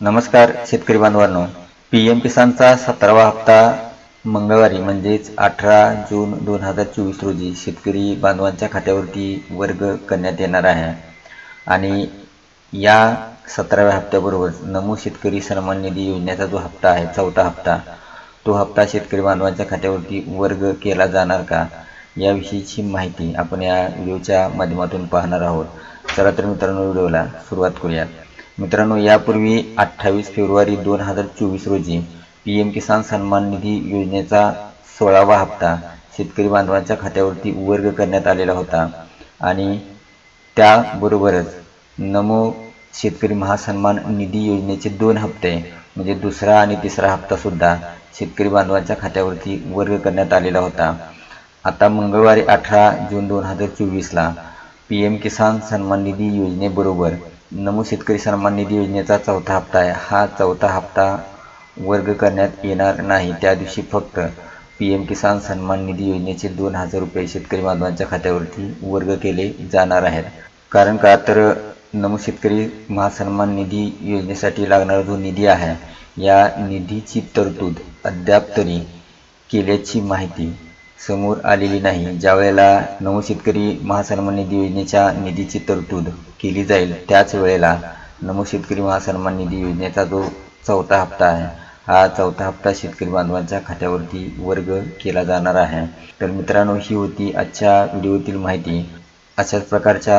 नमस्कार शेतकरी बांधवांनो. पी एम किसानचा सतरावा हप्ता मंगळवारी म्हणजेच अठरा जून दोन हजार चोवीस रोजी शेतकरी बांधवांच्या खात्यावरती वर्ग करण्यात येणार आहे. आणि या सतराव्या हप्त्याबरोबर नमो शेतकरी सन्मान निधी योजनेचा जो हप्ता आहे चौथा हप्ता तो हप्ता शेतकरी बांधवांच्या खात्यावरती वर्ग केला जाणार का? याविषयीची माहिती आपण या व्हिडिओच्या माध्यमातून पाहणार आहोत. चला तर मित्रांनो व्हिडिओला सुरुवात करूयात. मित्रांनो यापूर्वी अठ्ठावीस फेब्रुवारी दोन हजार चोवीस रोजी पी एम किसान सन्मान निधी योजनेचा सोळावा हप्ता शेतकरी बांधवांच्या खात्यावरती वर्ग करण्यात आलेला होता. आणि त्याबरोबरच नमो शेतकरी महासन्मान निधी योजनेचे दोन हप्ते म्हणजे दुसरा आणि तिसरा हप्तासुद्धा शेतकरी बांधवांच्या खात्यावरती वर्ग करण्यात आलेला होता. आता मंगळवारी अठरा जून दोन हजार चोवीसला पी एम किसान सन्मान निधी योजनेबरोबर नमो शेतकरी सन्मान निधी योजनेचा चौथा हप्ता आहे. हा चौथा हप्ता वर्ग करण्यात येणार नाही. त्या दिवशी फक्त पी एम किसान सन्मान निधी योजनेचे दोन हजार रुपये शेतकरी बांधवांच्या खात्यावरती वर्ग केले जाणार आहेत. कारण का? तर नमो शेतकरी महासन्मान निधी योजनेसाठी लागणारा जो निधी आहे या निधीची तरतूद अद्याप तरी केल्याची माहिती समोर आलेली नाही. ज्यावेळेला नऊ शेतकरी महासन्मान निधी योजनेच्या निधीची तरतूद केली जाईल त्याच वेळेला नमो शेतकरी महासन्मान निधी योजनेचा जो चौथा हप्ता आहे हा चौथा हप्ता शेतकरी बांधवांच्या खात्यावरती वर्ग केला जाणार आहे. तर मित्रांनो ही होती आजच्या व्हिडिओतील माहिती. अशाच प्रकारच्या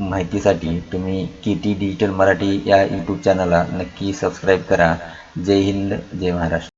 माहितीसाठी तुम्ही के टी डिजिटल मराठी या यूट्यूब चॅनलला नक्की सबस्क्राईब करा. जय हिंद जय महाराष्ट्र.